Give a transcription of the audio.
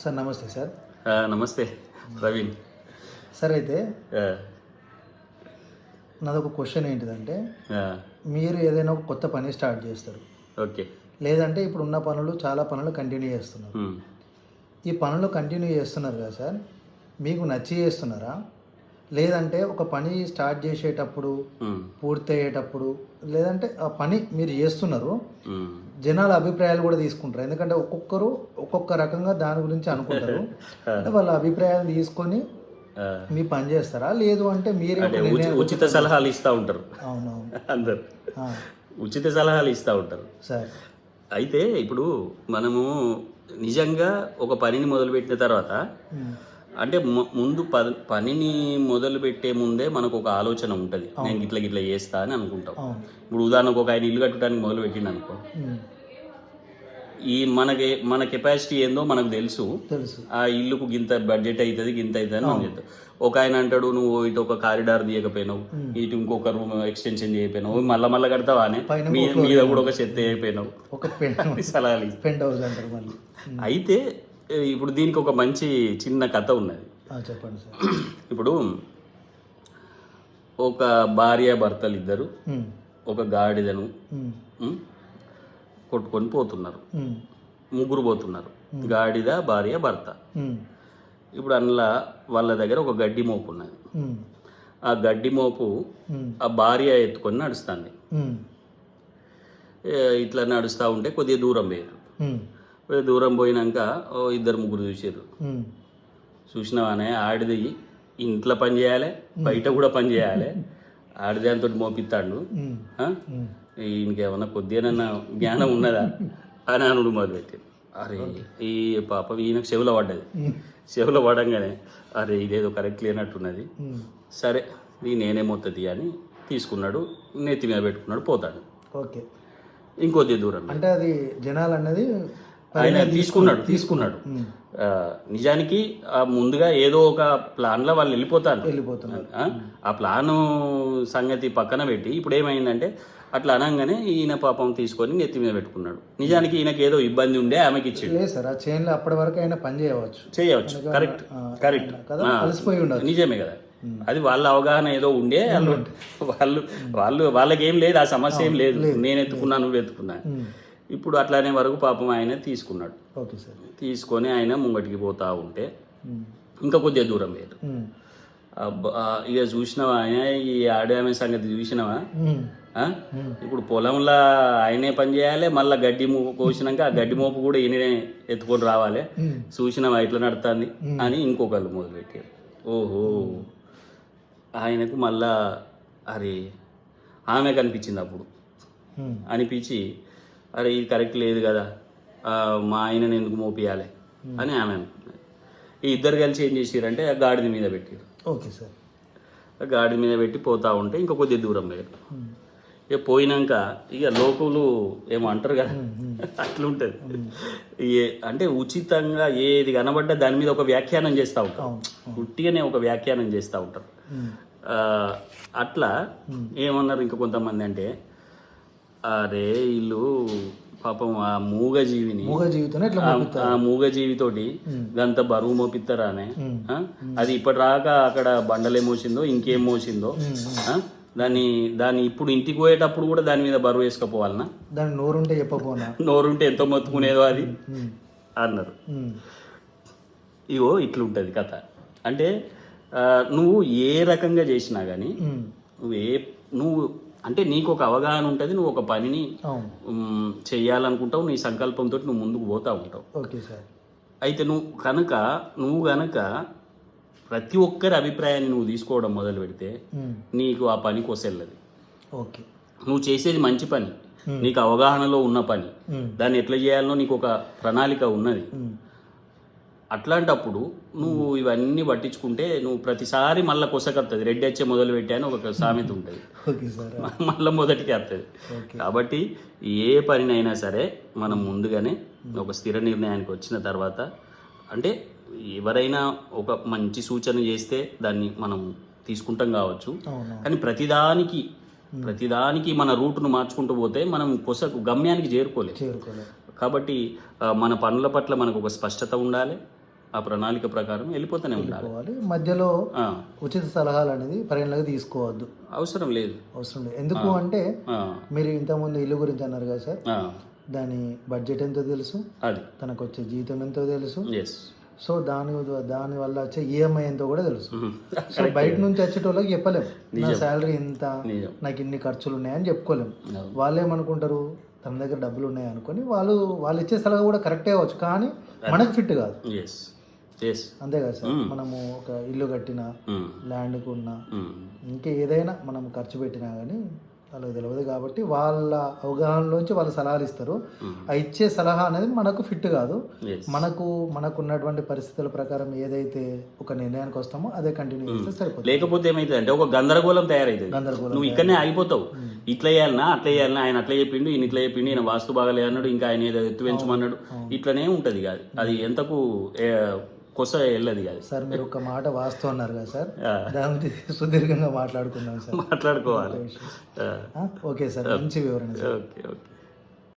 Sir నమస్తే sir. నమస్తే Praveen. Sir అయితే నాదొక క్వశ్చన్ ఏంటిదంటే మీరు ఏదైనా ఒక కొత్త పని స్టార్ట్ చేస్తారు. ఓకే. లేదంటే ఇప్పుడు ఉన్న పనులు చాలా పనులు కంటిన్యూ చేస్తున్నారు. ఈ పనులు కంటిన్యూ చేస్తున్నారు కదా సార్ మీకు నచ్చి చేస్తున్నారా? లేదంటే ఒక పని స్టార్ట్ చేసేటప్పుడు. పూర్తి అయ్యేటప్పుడు లేదంటే ఆ పని మీరు చేస్తున్నారు. జనాల అభిప్రాయాలు కూడా తీసుకుంటారు. ఎందుకంటే ఒక్కొక్కరు ఒక్కొక్క రకంగా దాని గురించి అనుకుంటారు. అంటే వాళ్ళ అభిప్రాయాలు తీసుకొని మీ పని చేస్తారా? లేదు అంటే మీరే ఉచిత సలహాలు ఇస్తూ ఉంటారు. అవునవును. అందరు. ఉచిత సలహాలు ఇస్తూ ఉంటారు. సార్. అయితే ఇప్పుడు మనము నిజంగా ఒక పనిని మొదలుపెట్టిన తర్వాత అంటే ముందు పనిని మొదలు పెట్టే ముందే మనకు ఒక ఆలోచన ఉంటుంది. నేను గిట్ల గిట్ల చేస్తా అని అనుకుంటాం. ఇప్పుడు ఉదాహరణకు ఒక ఆయన ఇల్లు కట్టడానికి మొదలు పెట్టిండు అనుకో ఈ మనకి మన కెపాసిటీ ఏందో మనకు తెలుసు. ఆ ఇల్లుకు గింత బడ్జెట్ అవుతుంది గింత అవుతుంది అని మనం చెప్తాం. ఒక ఆయన అంటాడు నువ్వు ఇటు ఒక కారిడార్ తీయకపోయినావు ఇటు ఇంకొక రూమ్ ఎక్స్టెన్షన్ చేయకపోయినావు మళ్ళా మళ్ళా కడతావా మీద కూడా ఒక చెత్త అయిపోయినావు ఒక సలహాలు అయితే ఇప్పుడు దీనికి ఒక మంచి చిన్న కథ ఉన్నది. చెప్పండి సార్. ఇప్పుడు ఒక భార్య భర్తలు ఇద్దరు ఒక గాడిదను కొట్టుకొని పోతున్నారు. ముగ్గురు పోతున్నారు. గాడిద భార్య భర్త. ఇప్పుడు అందులో వాళ్ళ దగ్గర ఒక గడ్డి మోపు ఉన్నది. ఆ గడ్డి మోపు ఆ భార్య ఎత్తుకొని నడుస్తుంది. ఇట్లా నడుస్తూ ఉంటే కొద్దిగా దూరం కొద్దిగా దూరం పోయినాక ఓ ఇద్దరు ముగ్గురు చూసారు చూసినావానే ఆడిది ఇంట్లో పని చేయాలి బయట కూడా పని చేయాలి ఆడిది అంతో మోపిస్తాడు ఈయనకేమన్నా కొద్దిగానన్నా జ్ఞానం ఉన్నదా? అని అనుడు మొదలుపెట్టారు అరే ఈ పాపం ఈయనకు చెవులో పడ్డది. చెవులో పడంగానే అరే ఇదేదో కరెక్ట్ లేనట్టున్నది. సరే ఇది నేనే మొత్తది అని తీసుకున్నాడు నెత్తి మీద పెట్టుకున్నాడు పోతాడు. ఓకే. ఇంకొద్ది దూరం. అంటే అది జనాలు అన్నది ఆయన తీసుకున్నాడు తీసుకున్నాడు. నిజానికి ముందుగా ఏదో ఒక ప్లాన్లో వాళ్ళు వెళ్ళిపోతారు. వెళ్ళిపోతున్నారు. ఆ? ప్లాను సంగతి పక్కన పెట్టి ఇప్పుడు ఏమైందంటే అట్లా అనగానే ఈయన పాపం తీసుకొని నెత్తి మీద పెట్టుకున్నాడు. నిజానికి ఈయనకి ఏదో ఇబ్బంది ఉండే ఆమెకి ఇచ్చిండు. లేదు సార్ ఆ చైన్లో అప్పటి వరకు అయినా పని చేయవచ్చు. చేయవచ్చు. కరెక్ట్. కరెక్ట్. అలసిపోయి ఉండదు నిజమే కదా. అది వాళ్ళ అవగాహన ఏదో ఉండే వాళ్ళు వాళ్ళు వాళ్ళు వాళ్ళకి ఏం లేదు ఆ సమస్య ఏం లేదు. నేను ఎత్తుకున్నా నువ్వు ఎత్తుకున్నా. ఇప్పుడు అట్లానే వరకు పాపం ఆయన తీసుకున్నాడు. Okay sir. తీసుకొని ఆయన ముంగటికి పోతా ఉంటే ఇంకా కొద్దిగా దూరం లేదు. ఇక చూసినావా ఆయన? ఈ ఆడామె సంగతి చూసినావా? ఇప్పుడు పొలంలో ఆయనే పని చేయాలి మళ్ళీ గడ్డి మోపు కోసినాక ఆ గడ్డి మోపు కూడా ఈయననే ఎత్తుకొని రావాలి. చూసినావా ఇట్లా నడుతుంది? అని ఇంకొకళ్ళు మొదలుపెట్టారు. ఓహో. ఆయనకు మళ్ళా అరే ఆమె కనిపించింది అప్పుడు. అనిపించి అరే ఇది కరెక్ట్ లేదు కదా. మా ఆయనని ఎందుకు మోపియాలి? అని ఆమె అనుకున్నది ఈ ఇద్దరు కలిసి ఏం చేసిరంటే ఆ గాడిద మీద పెట్టారు ఓకే సార్. ఆ గాడిద మీద పెట్టి పోతా ఉంటే ఇంకా కొద్దిగా దూరం పోయారు. ఉమ్, ఇక పోయినాక ఇక లోకులు ఏమో అంటారు కదా. అట్లుంటుంది. ఏ అంటే ఉచితంగా ఏది కనబడ్డా దాని మీద ఒక వ్యాఖ్యానం చేస్తూ ఉంటారు. ఉట్టిగానే ఒక వ్యాఖ్యానం చేస్తూ ఉంటారు. అట్లా ఏమన్నారు ఇంకా కొంతమంది అంటే అరే వీళ్ళు పాపం ఆ మూగ జీవిని మూగ జీవితం ఇట్లా ఆ- ఆ మూగ జీవితోటి గంత బరువు మోపిస్తారా అనే ఆ? అది ఇప్పటిదాకా అక్కడ బండలే మోసిందో ఇంకేం మోసిందో ఆ? దాన్ని దాన్ని ఇప్పుడు ఇంటికి పోయేటప్పుడు కూడా దాని మీద బరువు వేసుకపోవాలనా? దాని నోరుంటే చెప్పపోనా నోరుంటే ఎంతో మొత్తుకునేదో అది అన్నారు. ఉమ్, ఇగో ఇట్లుంటుంది కథ. అంటే ఆ, నువ్వు ఏ రకంగా చేసినా కానీ ఉమ్, నువ్వు ఏ నువ్వు అంటే నీకు ఒక అవగాహన ఉంటుంది నువ్వు ఒక పనిని చెయ్యాలనుకుంటావు నీ సంకల్పంతో నువ్వు ముందుకు పోతా ఉంటావు. Okay sir. అయితే నువ్వు కనుక నువ్వు కనుక ప్రతి ఒక్కరి అభిప్రాయాన్ని నువ్వు తీసుకోవడం మొదలు పెడితే నీకు ఆ పని కొసెల్లది. ఓకే. నువ్వు చేసేది మంచి పని నీకు అవగాహనలో ఉన్న పని దాన్ని ఎట్లా చేయాలనో నీకు ఒక ప్రణాళిక ఉన్నది. అట్లాంటప్పుడు నువ్వు ఇవన్నీ పట్టించుకుంటే నువ్వు ప్రతిసారి మళ్ళీ కొసకత్తది. రెడ్డి వచ్చే మొదలు పెట్టాను ఒక సామెత ఉంటుంది. మళ్ళీ మొదటికి వస్తుంది కాబట్టి ఏ పనినైనా సరే మనం ముందుగానే ఒక స్థిర నిర్ణయానికి వచ్చిన తర్వాత అంటే ఎవరైనా ఒక మంచి సూచన చేస్తే దాన్ని మనం తీసుకుంటాం కావచ్చు. కానీ ప్రతిదానికి ప్రతిదానికి మన రూట్ను మార్చుకుంటూ పోతే మనం కొస గమ్యానికి చేరుకోలేం. చేరుకోలేదు కాబట్టి మన పనుల పట్ల మనకు ఒక స్పష్టత ఉండాలి. ఆ ప్రణాళిక ప్రకారం వెళ్ళిపోతూనే ఉండాలి. పోవాలి మధ్యలో ఉచిత సలహాలు అనేది పరిగణలోకి తీసుకోవద్దు. అవసరం లేదు. అవసరం లేదు. ఎందుకు అంటే మీరు ఇంతకుముందు ఇల్లు గురించి అన్నారు కదా సార్. దాని బడ్జెట్ ఎంతో తెలుసు. అది. తనకు వచ్చే జీతం ఎంతో తెలుసు. సో దాని దాని వల్ల వచ్చే ఈఎంఐ ఎంతో కూడా తెలుసు. సో బయట నుంచి వచ్చేటోళ్ళకి చెప్పలేము నా శాలరీ ఎంత నిజం. నాకు ఇన్ని ఖర్చులు ఉన్నాయని చెప్పుకోలేము. వాళ్ళు ఏమనుకుంటారు? తన దగ్గర డబ్బులు ఉన్నాయి అనుకొని వాళ్ళు వాళ్ళు ఇచ్చే సలహా కూడా కరెక్టే అవ్వచ్చు. కానీ మనకు ఫిట్ కాదు. అంతే కదా సార్. మనము ఒక ఇల్లు కట్టినా ల్యాండ్కు ఉన్నా ఇంకా ఏదైనా మనం ఖర్చు పెట్టినా కానీ వాళ్ళకి తెలియదు కాబట్టి వాళ్ళ అవగాహనలోంచి వాళ్ళు సలహాలు ఇస్తారు. ఆ ఇచ్చే సలహా అనేది మనకు ఫిట్ కాదు. మనకు మనకు ఉన్నటువంటి పరిస్థితుల ప్రకారం ఏదైతే ఒక నిర్ణయానికి వస్తామో అదే కంటిన్యూ చేస్తే సరిపోతుంది. లేకపోతే ఏమైతుంది అంటే ఒక గందరగోళం తయారైతుంది. గందరగోళం నువ్వు ఇక్కడనే ఆగిపోతావు. ఇట్లా వేయాలనా అట్లా వేయాలనా ఆయన అట్లా చెప్పిండు ఈయన ఇట్లా చెప్పిండు ఈయన వాస్తు బాగాలేదు అన్నాడు ఇంకా ఆయన ఏదో ఎత్తు పెంచమన్నాడు ఇట్లనే ఉంటది కాదు అది. ఎంతకు కొస వెళ్ళదు కాదు సార్ మీరు ఒక మాట వాస్తు అన్నారు కదా సార్. దాని గురించి సుదీర్ఘంగా మాట్లాడుకుందాం సార్. మాట్లాడుకోవాలి. ఓకే సార్ మంచి వివరణ ఓకే ఓకే.